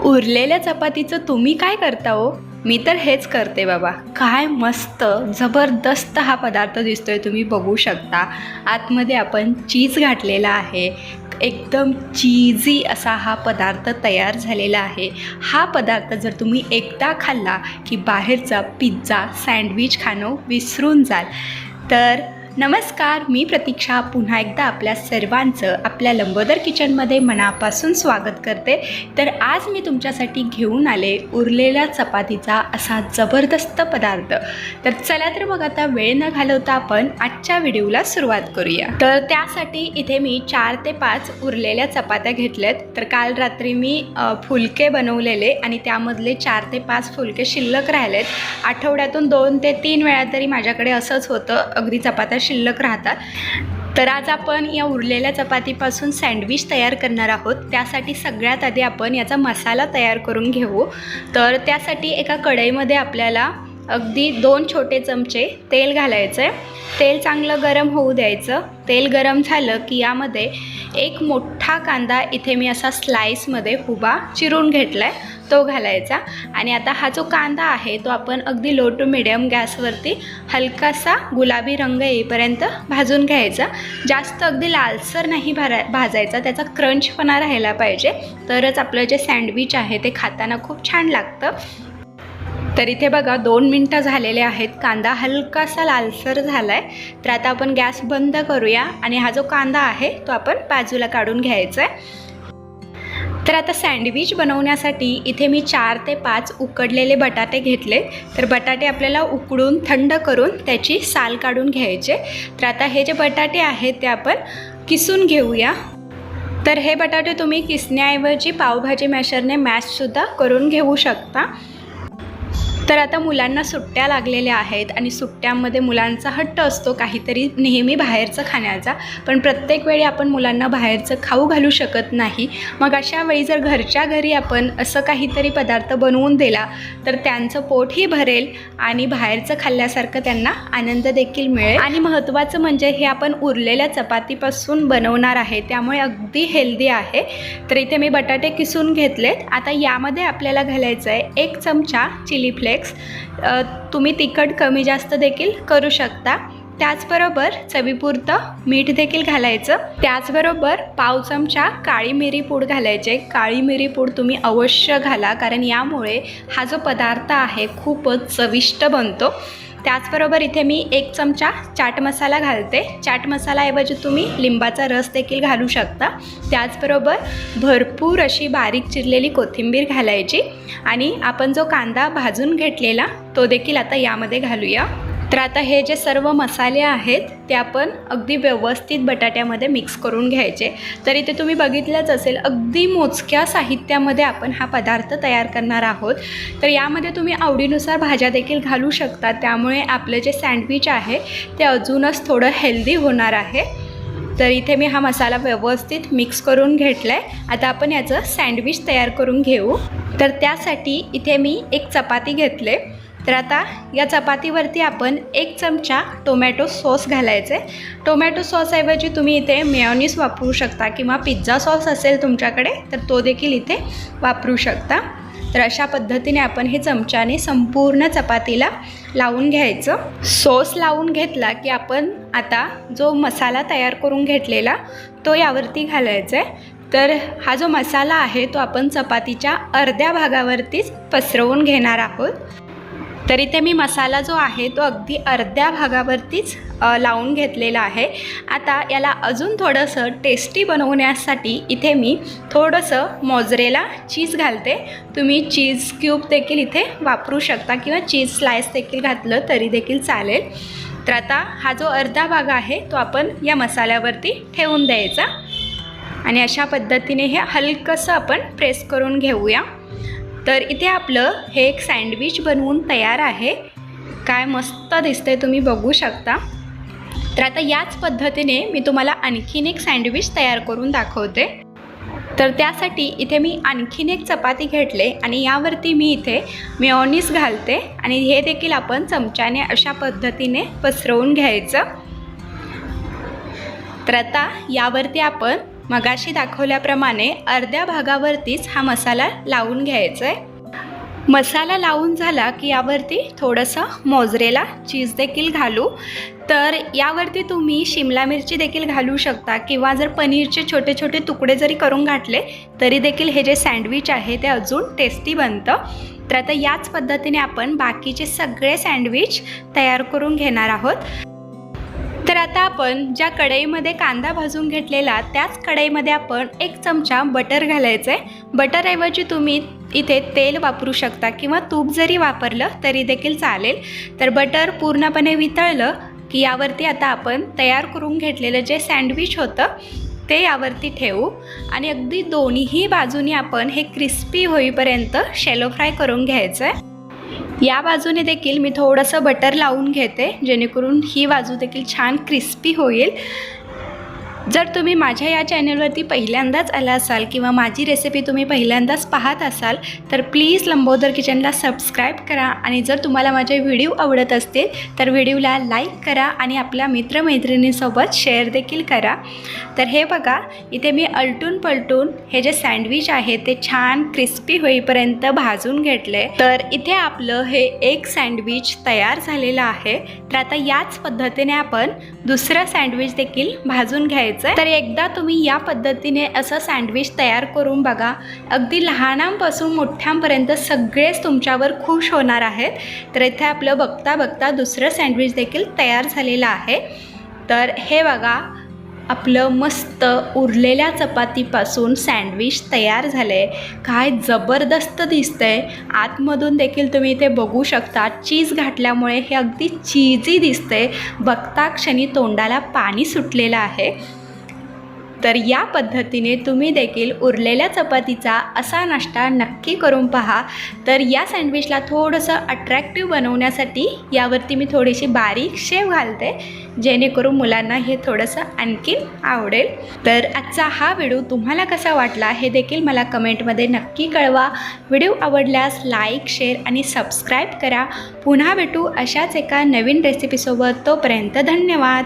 उरलेल्या चपातीचं तुम्ही काय करता हो? मी तर हेच करते बाबा. काय मस्त जबरदस्त हा पदार्थ दिसतोय तुम्ही बघू शकता. आतमध्ये आपण चीज घातलेला आहे. एकदम चीजी असा हा पदार्थ तयार झालेला आहे. हा पदार्थ जर तुम्ही एकदा खाल्ला की बाहेरचा पिझ्झा सँडविच खाणं विसरून जाल. तर नमस्कार मी प्रतीक्षा. पुन्हा एकदा आपल्या सर्वांचं आपल्या लंबोदर किचनमध्ये मनापासून स्वागत करते. तर आज मी तुमच्यासाठी घेऊन आले उरलेल्या चपातीचा असा जबरदस्त पदार्थ. तर चला तर मग आता वेळ न घालवता आपण आजच्या व्हिडिओला सुरुवात करूया. तर त्यासाठी इथे मी चार ते पाच उरलेल्या चपात्या घेतल्यात. तर काल रात्री मी फुलके बनवलेले आणि त्यामधले चार ते पाच फुलके शिल्लक राहिलेत. आठवड्यातून दोन ते तीन वेळा तरी माझ्याकडे असंच होतं. अगदी चपात्या शिल्लक राहतात. तर आज आपण या उरलेल्या चपातीपासून सँडविच तयार करणार आहोत. त्यासाठी सगळ्यात आधी आपण याचा मसाला तयार करून घेऊ. तर त्यासाठी एका कढईमध्ये आपल्याला अगदी दोन छोटे चमचे तेल घालायचं आहे तेल चांगलं गरम होऊ द्यायचं. तेल गरम झालं की यामध्ये एक मोठा कांदा इथे मी असा स्लाईसमध्ये उभा चिरून घेतला आहे तो घालायचा. आणि आता हा जो कांदा आहे तो आपण अगदी लो टू मिडियम गॅसवरती हलकासा गुलाबी रंग येईपर्यंत भाजून घ्यायचा. जास्त अगदी लालसर नाही भरा भाजायचा त्याचा क्रंचपणा राहायला पाहिजे. तरच आपलं जे सँडविच आहे ते खाताना खूप छान लागतं. तर इथे बघा दोन मिनटं झालेले आहेत. कांदा हलकासा लालसर झाला आहे तर आता आपण गॅस बंद करूया आणि हा जो कांदा आहे तो आपण बाजूला काढून घ्यायचा आहे तर आता सँडविच बनवण्यासाठी इथे मी चार ते पाच उकडलेले बटाटे घेतले. तर बटाटे आपल्याला उकडून थंड करून त्याची साल काढून घ्यायचे. तर आता हे जे बटाटे आहेत ते आपण किसून घेऊया. तर हे बटाटे तुम्ही किसण्याऐवजी पावभाजी मॅशरने मॅशसुद्धा करून घेऊ शकता. तर आता मुलांना सुट्ट्या लागलेल्या आहेत आणि सुट्ट्यांमध्ये मुलांचा हट्ट असतो काहीतरी नेहमी बाहेरचं खाण्याचा. पण प्रत्येक वेळी आपण मुलांना बाहेरचं खाऊ घालू शकत नाही. मग अशा वेळी जर घरच्या घरी आपण असं काहीतरी पदार्थ बनवून दिला तर त्यांचं पोटही भरेल आणि बाहेरचं खाल्ल्यासारखं त्यांना आनंद देखील मिळेल. आणि महत्त्वाचं म्हणजे हे आपण उरलेल्या चपातीपासून बनवणार आहे त्यामुळे अगदी हेल्दी आहे. तर इथे मी बटाटे किसून घेतलेत. आता यामध्ये आपल्याला घालायचं आहे एक चमचा चिली फ्लेक्स. फ्लेक्स तुम्ही तिखट कमी जास्त देखील करू शकता. त्याचबरोबर चवीपुरतं मीठ देखील घालायचं. त्याचबरोबर पाव चमचा काळी मिरी पूड घालायचे. काळी मिरी पूड तुम्ही अवश्य घाला कारण यामुळे हा जो पदार्थ आहे खूपच चविष्ट बनतो. त्याचबरोबर इथे मी एक चमचा चाट मसाला घालते. चाट मसालाऐवजी तुम्ही लिंबाचा रस देखील घालू शकता. त्याचबरोबर भरपूर अशी बारीक चिरलेली कोथिंबीर घालायची. आणि आपण जो कांदा भाजून घेतलेला तो देखील आता यामध्ये घालूया. तर आता हे जे सर्व मसाले आहेत ते आपण अगदी व्यवस्थित बटाट्यामध्ये मिक्स करून घ्यायचे. तर इथे तुम्ही बघितलंच असेल अगदी मोजक्या साहित्यामध्ये आपण हा पदार्थ तयार करणार आहोत. तर यामध्ये तुम्ही आवडीनुसार भाज्या देखील घालू शकता. त्यामुळे आपलं जे सँडविच आहे ते अजूनच थोडं हेल्दी होणार आहे. तर इथे मी हा मसाला व्यवस्थित मिक्स करून घेतला आहे आता आपण याचं सँडविच तयार करून घेऊ. तर त्यासाठी इथे मी एक चपाती घेतले. तर आता या चपातीवरती आपण एक चमचा टोमॅटो सॉस घालायचे. टोमॅटो सॉसऐवजी तुम्ही इथे मेयोनीस वापरू शकता किंवा पिझ्झा सॉस असेल तुमच्याकडे तर तो देखील इथे वापरू शकता. तर अशा पद्धतीने आपण हे चमच्याने संपूर्ण चपातीला लावून घ्यायचं. सॉस लावून घेतला की आपण आता जो मसाला तयार करून घेतलेला तो यावरती घालायचा आहे तर हा जो मसाला आहे तो आपण चपातीच्या अर्ध्या भागावरतीच पसरवून घेणार आहोत. तर इथे मी मसाला जो आहे तो अगदी अर्ध्या भागावरतीच लावून घेतलेला आहे. आता याला अजून थोडंसं टेस्टी बनवण्यासाठी इथे मी थोडंसं मोजरेला चीज घालते. तुम्ही चीज क्यूब देखील इथे वापरू शकता किंवा चीज स्लाइस देखील घातलं तरी देखील चालेल. तर आता हा जो अर्धा भाग आहे तो आपण या मसाल्यावरती ठेवून द्यायचा. आणि अशा पद्धतीने हे हलकंसं आपण प्रेस करून घेऊया. तर इथे आपलं हे एक सँडविच बनवून तयार आहे. काय मस्त दिसतंय तुम्ही बघू शकता. तर आता याच पद्धतीने मी तुम्हाला आणखीन एक सँडविच तयार करून दाखवते. तर त्यासाठी इथे मी आणखीन एक चपाती घेतले आणि यावरती मी इथे मेऑनीस घालते आणि हे देखील आपण चमच्याने अशा पद्धतीने पसरवून घ्यायचं. तर आता यावरती आपण मगाशी दाखवल्याप्रमाणे अर्ध्या भागावरतीच हा मसाला लावून घ्यायचा आहे मसाला लावून झाला की यावरती थोडंसं मोजरेला चीज देखील घालू. तर यावरती तुम्ही शिमला मिरची देखील घालू शकता किंवा जर पनीरचे छोटे छोटे तुकडे जरी करून घातले तरी देखील हे जे सँडविच आहे ते अजून टेस्टी बनतं. तर आता याच पद्धतीने आपण बाकीचे सगळे सँडविच तयार करून घेणार आहोत. तर आता आपण ज्या कढईमध्ये कांदा भाजून घेतलेला त्याच कढईमध्ये आपण एक चमचा बटर घालायचं आहे बटरऐवजी तुम्ही इथे तेल वापरू शकता किंवा तूप जरी वापरलं तरी देखील चालेल. तर बटर पूर्णपणे वितळलं की यावरती आता आपण तयार करून घेतलेलं जे सँडविच होतं ते यावरती ठेवू. आणि अगदी दोन्हीही बाजूनी आपण हे क्रिस्पी होईपर्यंत शेलो फ्राय करून घ्यायचं आहे या बाजूने देखील मी थोडंसं बटर लावून घेते जेणेकरून ही बाजू देखील छान क्रिस्पी होईल. जर तुम्ही माझ्या या चॅनलवरती पहिल्यांदाच आला असाल किंवा माझी रेसिपी तुम्ही पहिल्यांदाच पाहत असाल तर प्लीज लंबोदर किचनला सबस्क्राईब करा आणि जर तुम्हाला माझे व्हिडिओ आवडत असतील तर व्हिडिओला लाईक करा आणि आपल्या मित्रमैत्रिणींसोबत शेअर देखील करा. तर हे बघा इथे मी अलटून पलटून हे जे सँडविच आहे ते छान क्रिस्पी होईपर्यंत भाजून घेतले. तर इथे आपलं हे एक सँडविच तयार झालेलं आहे. तर आता याच पद्धतीने आपण दुसरं सँडविच देखील भाजून घ्यायचं. आहे तर एकदा तुम्ही या पद्धतीने असं सँडविच तयार करून बघा. अगदी लहानांपासून मोठ्यांपर्यंत सगळेच तुमच्यावर खुश होणार आहेत. तर इथे आपलं बघता बघता दुसरं सँडविच देखील तयार झालेलं आहे. तर हे बघा आपलं मस्त उरलेल्या चपातीपासून सँडविच तयार झालं आहे काय जबरदस्त दिसतंय. आतमधून देखील तुम्ही इथे बघू शकता चीज घातल्यामुळे हे अगदी चीजी दिसतंय. बघता क्षणी तोंडाला पाणी सुटलेलं आहे. तर या पद्धतीने तुम्ही देखील उरलेल्या चपातीचा असा नाश्ता नक्की करून पहा. तर या सँडविचला थोडंसं अट्रॅक्टिव्ह बनवण्यासाठी यावरती मी थोडीशी बारीक शेव घालते जेणेकरून मुलांना हे थोडंसं आणखीन आवडेल. तर आजचा हा व्हिडिओ तुम्हाला कसा वाटला हे देखील मला कमेंटमध्ये नक्की कळवा. व्हिडिओ आवडल्यास लाईक शेअर आणि सबस्क्राईब करा. पुन्हा भेटू अशाच एका नवीन रेसिपीसोबत तोपर्यंत धन्यवाद.